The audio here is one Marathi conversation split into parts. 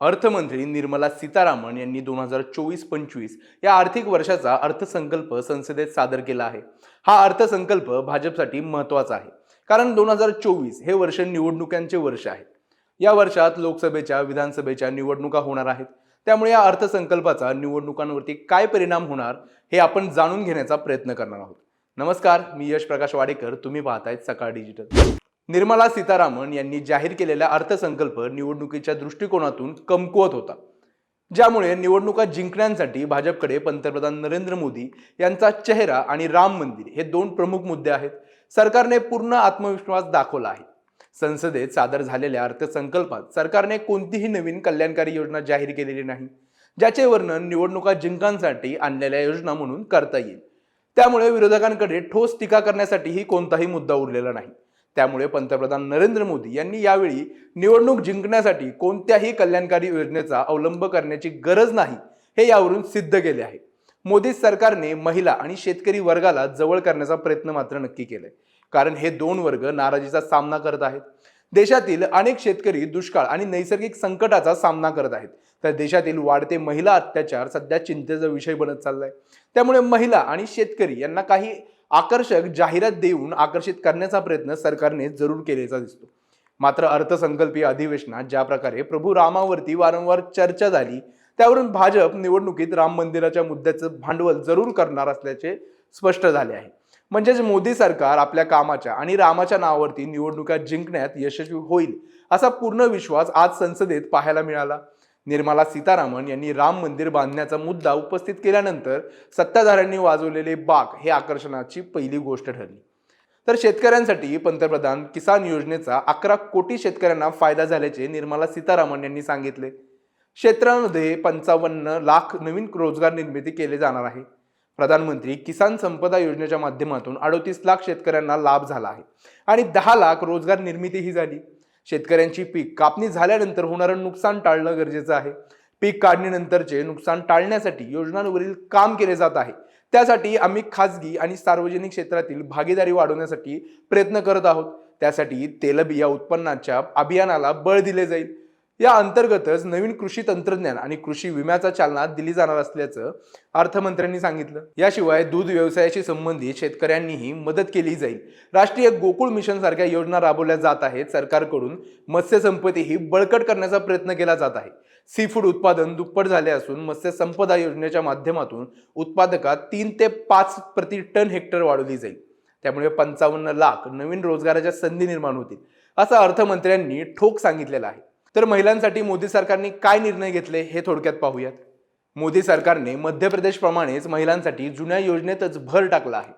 अर्थमंत्री निर्मला सीतारामन यांनी दोन हजार चोवीस पंचवीस या आर्थिक वर्षाचा अर्थसंकल्प संसदेत सादर केला आहे. हा अर्थसंकल्प भाजपसाठी महत्त्वाचा आहे कारण दोन हजार चोवीस हे वर्ष निवडणुकांचे वर्ष आहे. या वर्षात लोकसभेच्या विधानसभेच्या निवडणुका होणार आहेत. त्यामुळे या अर्थसंकल्पाचा निवडणुकांवरती काय परिणाम होणार हे आपण जाणून घेण्याचा प्रयत्न करणार आहोत. नमस्कार मी यश प्रकाश वाडेकर. तुम्ही पाहतायत सकाळ डिजिटल. निर्मला सीतारामन यांनी जाहीर केलेला अर्थसंकल्प निवडणुकीच्या दृष्टिकोनातून कमकुवत होता. ज्यामुळे निवडणुका जिंकण्यासाठी भाजपकडे पंतप्रधान नरेंद्र मोदी यांचा चेहरा आणि राम मंदिर हे दोन प्रमुख मुद्दे आहेत. सरकारने पूर्ण आत्मविश्वास दाखवला आहे. संसदेत सादर झालेल्या अर्थसंकल्पात सरकारने कोणतीही नवीन कल्याणकारी योजना जाहीर केलेली नाही. ज्याचे वर्णन निवडणुका जिंकण्यासाठी आणलेल्या योजना म्हणून करता येईल. त्यामुळे विरोधकांकडे ठोस टीका करण्यासाठीही कोणताही मुद्दा उरलेला नाही. त्यामुळे पंतप्रधान नरेंद्र मोदी यांनी यावेळी निवडणूक जिंकण्यासाठी कोणत्याही कल्याणकारी योजनेचा अवलंब करण्याची गरज नाही हे यावरून सिद्ध केले आहे. मोदी सरकारने महिला आणि शेतकरी वर्गाला जवळ करण्याचा प्रयत्न मात्र नक्की केलाय. कारण हे दोन वर्ग नाराजीचा सामना करत आहेत. देशातील अनेक शेतकरी दुष्काळ आणि नैसर्गिक संकटाचा सामना करत आहेत. तर देशातील वाढते महिला अत्याचार सध्या चिंतेचा विषय बनत चाललाय. त्यामुळे महिला आणि शेतकरी यांना काही आकर्षक जाहिरात देऊन आकर्षित करण्याचा प्रयत्न सरकारने जरूर केल्याचा दिसतो. मात्र अर्थसंकल्पीय अधिवेशनात ज्या प्रकारे प्रभू रामावरती वारंवार चर्चा झाली त्यावरून भाजप निवडणुकीत राम मंदिराच्या मुद्द्याचं भांडवल जरूर करणार असल्याचे स्पष्ट झाले आहे. म्हणजेच मोदी सरकार आपल्या कामाच्या आणि रामाच्या नावावरती निवडणुका जिंकण्यात यशस्वी होईल असा पूर्ण विश्वास आज संसदेत पाहायला मिळाला. निर्मला सीतारामन यांनी राम मंदिर बांधण्याचा मुद्दा उपस्थित केल्यानंतर सत्ताधाऱ्यांनी वाजवलेले बाक हे आकर्षणाची पहिली गोष्ट ठरली. तर शेतकऱ्यांसाठी पंतप्रधान किसान योजनेचा अकरा कोटी शेतकऱ्यांना फायदा झाल्याचे निर्मला सीतारामन यांनी सांगितले. क्षेत्रामध्ये पंचावन्न लाख नवीन रोजगार निर्मिती केले जाणार आहे. प्रधानमंत्री किसान संपदा योजनेच्या माध्यमातून अडोतीस लाख शेतकऱ्यांना लाभ झाला आहे आणि दहा लाख रोजगार निर्मितीही झाली. शेतकऱ्यांची पीक कापणी झाल्यानंतर होणारं नुकसान टाळणं गरजेचं आहे. पीक काढणीनंतरचे नुकसान टाळण्यासाठी योजनांवरील काम केले जात आहे. त्यासाठी आम्ही खाजगी आणि सार्वजनिक क्षेत्रातील भागीदारी वाढवण्यासाठी प्रयत्न करत आहोत. त्यासाठी तेलबिया उत्पन्नाच्या अभियानाला बळ दिले जाईल. या अंतर्गतच नवीन कृषी तंत्रज्ञान आणि कृषी विम्याचा चालना दिली जाणार असल्याचं अर्थमंत्र्यांनी सांगितलं. याशिवाय दूध व्यवसायाशी संबंधित शेतकऱ्यांनीही मदत केली जाईल. राष्ट्रीय गोकुळ मिशन सारख्या योजना राबवल्या जात आहेत. सरकारकडून मत्स्यसंपत्तीही बळकट करण्याचा प्रयत्न केला जात आहे. सी फूड उत्पादन दुप्पट झाले असून मत्स्य संपदा योजनेच्या माध्यमातून उत्पादकात तीन ते पाच प्रति टन हेक्टर वाढवली जाईल. त्यामुळे पंचावन्न लाख नवीन रोजगाराच्या संधी निर्माण होतील असं अर्थमंत्र्यांनी ठोक सांगितलेलं आहे. तर महिलांसाठी मोदी सरकारने काय निर्णय घेतले हे थोडक्यात पाहूयात. मोदी सरकारने मध्य प्रदेशप्रमाणेच महिलांसाठी जुन्या योजनेतच भर टाकला आहे.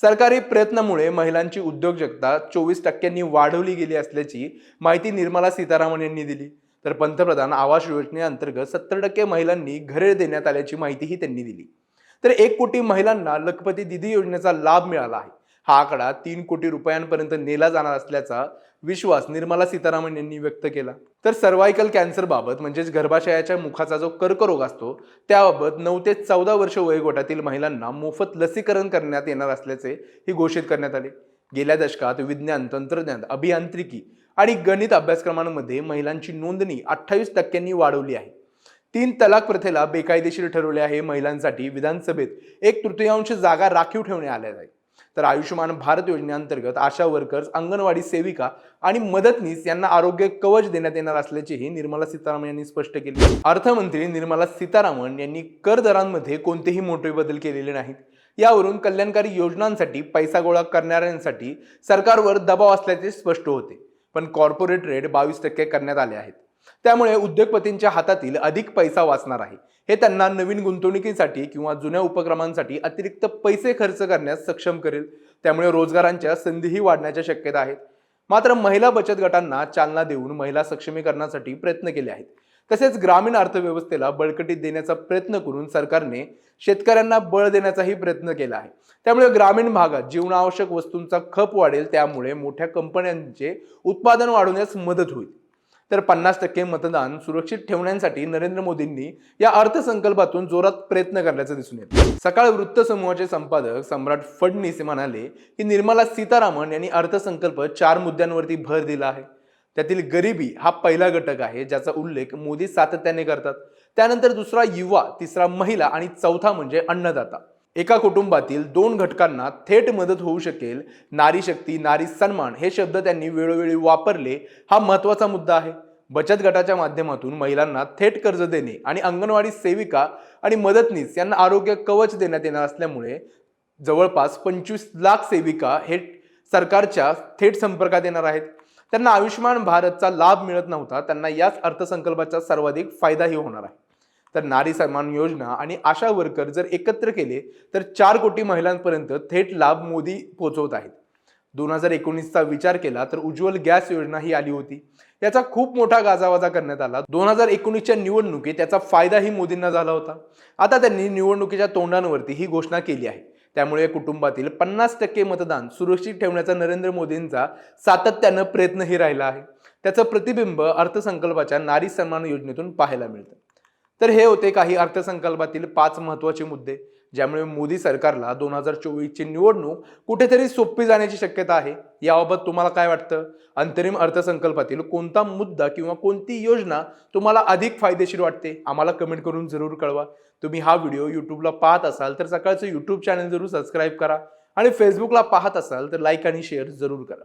सरकारी प्रयत्नामुळे महिलांची उद्योजकता चोवीस टक्क्यांनी वाढवली गेली असल्याची माहिती निर्मला सीतारामन यांनी दिली. तर पंतप्रधान आवास योजनेअंतर्गत सत्तर टक्के महिलांनी घरे देण्यात आल्याची माहितीही त्यांनी दिली. तर एक कोटी महिलांना लखपती दिदी योजनेचा लाभ मिळाला आहे. हा आकडा तीन कोटी रुपयांपर्यंत नेला जाणार असल्याचा विश्वास निर्मला सीतारामन यांनी व्यक्त केला. तर सर्वायकल कॅन्सरबाबत म्हणजेच गर्भाशयाच्या मुखाचा जो कर्करोग असतो त्याबाबत नऊ ते चौदा वर्ष वयोगटातील महिलांना मोफत लसीकरण करण्यात येणार असल्याचे ही घोषित करण्यात आले. गेल्या दशकात विज्ञान तंत्रज्ञान अभियांत्रिकी आणि गणित अभ्यासक्रमांमध्ये महिलांची नोंदणी अठ्ठावीस टक्क्यांनी वाढवली आहे. तीन तलाक प्रथेला बेकायदेशीर ठरवले आहे. महिलांसाठी विधानसभेत एक तृतीयांश जागा राखीव ठेवण्यात आल्या आहेत. तर आयुष्यमान भारत योजनेअंतर्गत आशा वर्कर्स अंगणवाडी सेविका आणि मदतनीस यांना आरोग्य कवच देण्यात येणार असल्याचेही निर्मला सीतारामन यांनी स्पष्ट केले. अर्थमंत्री निर्मला सीतारामन यांनी कर दरांमध्ये कोणतेही मोठे बदल केलेले नाहीत. यावरून कल्याणकारी योजनांसाठी पैसा गोळा करणाऱ्यांसाठी सरकारवर दबाव असल्याचे स्पष्ट होते. पण कॉर्पोरेट रेट बावीस टक्के करण्यात आले आहेत. त्यामुळे उद्योगपतींच्या हातातील अधिक पैसा वाचणार आहे. हे त्यांना नवीन गुंतवणुकीसाठी किंवा जुन्या उपक्रमांसाठी अतिरिक्त पैसे खर्च करण्यास सक्षम करेल. त्यामुळे रोजगारांच्या संधीही वाढण्याच्या शक्यता आहेत. मात्र महिला बचत गटांना चालना देऊन महिला सक्षमीकरणासाठी प्रयत्न केले आहेत. तसेच ग्रामीण अर्थव्यवस्थेला बळकटीत देण्याचा प्रयत्न करून सरकारने शेतकऱ्यांना बळ देण्याचाही प्रयत्न केला आहे. त्यामुळे ग्रामीण भागात जीवनावश्यक वस्तूंचा खप वाढेल. त्यामुळे मोठ्या कंपन्यांचे उत्पादन वाढवण्यास मदत होईल. तर पन्नास टक्के मतदान सुरक्षित ठेवण्यासाठी नरेंद्र मोदींनी या अर्थसंकल्पातून जोरात प्रयत्न करण्याचं दिसून येतं. सकाळ वृत्त समूहाचे संपादक सम्राट फडणीस म्हणाले की निर्मला सीतारामन यांनी अर्थसंकल्प चार मुद्द्यांवरती भर दिला आहे. त्यातील गरिबी हा पहिला घटक आहे ज्याचा उल्लेख मोदी सातत्याने करतात. त्यानंतर दुसरा युवा तिसरा महिला आणि चौथा म्हणजे अन्नदाता. एका कुटुंबातील दोन घटकांना थेट मदत होऊ शकेल. नारी शक्ती नारी सन्मान हे शब्द त्यांनी वेळोवेळी वापरले. हा महत्त्वाचा मुद्दा आहे. बचत गटाच्या माध्यमातून महिलांना थेट कर्ज देणे आणि अंगणवाडी सेविका आणि मदतनीस यांना आरोग्य कवच देण्यात येणार असल्यामुळे जवळपास पंचवीस लाख सेविका हे सरकारच्या थेट संपर्कात येणार आहेत. त्यांना आयुष्यमान भारतचा लाभ मिळत नव्हता. त्यांना याच अर्थसंकल्पाचा सर्वाधिक फायदाही होणार आहे. तर नारी सन्मान योजना आणि आशा वर्कर जर एकत्र केले तर चार कोटी महिलांपर्यंत थेट लाभ मोदी पोहोचवत आहेत. दोन हजार एकोणीसचा विचार केला तर उज्ज्वल गॅस योजना ही आली होती. याचा खूप मोठा गाजावाजा करण्यात आला. दोन हजार एकोणीसच्या निवडणुकीत त्याचा फायदाही मोदींना झाला होता. आता त्यांनी निवडणुकीच्या तोंडांवरती ही घोषणा केली आहे. त्यामुळे कुटुंबातील पन्नास टक्के मतदान सुरक्षित ठेवण्याचा नरेंद्र मोदींचा सातत्यानं प्रयत्नही राहिला आहे. त्याचं प्रतिबिंब अर्थसंकल्पाच्या नारी सन्मान योजनेतून पाहायला मिळतं. तर हे होते काही अर्थसंकल्पातील पाच महत्त्वाचे मुद्दे ज्यामुळे मोदी सरकारला दोन हजार चोवीसची निवडणूक कुठेतरी सोपी जाण्याची शक्यता आहे. याबाबत तुम्हाला काय वाटतं? अंतरिम अर्थसंकल्पातील कोणता मुद्दा किंवा कोणती योजना तुम्हाला अधिक फायदेशीर वाटते? आम्हाला कमेंट करून जरूर कळवा. तुम्ही हा व्हिडिओ यूट्यूबला पाहत असाल तर सकाळचं यूट्यूब चॅनल जरूर सबस्क्राईब करा आणि फेसबुकला पाहत असाल तर लाईक आणि शेअर जरूर करा.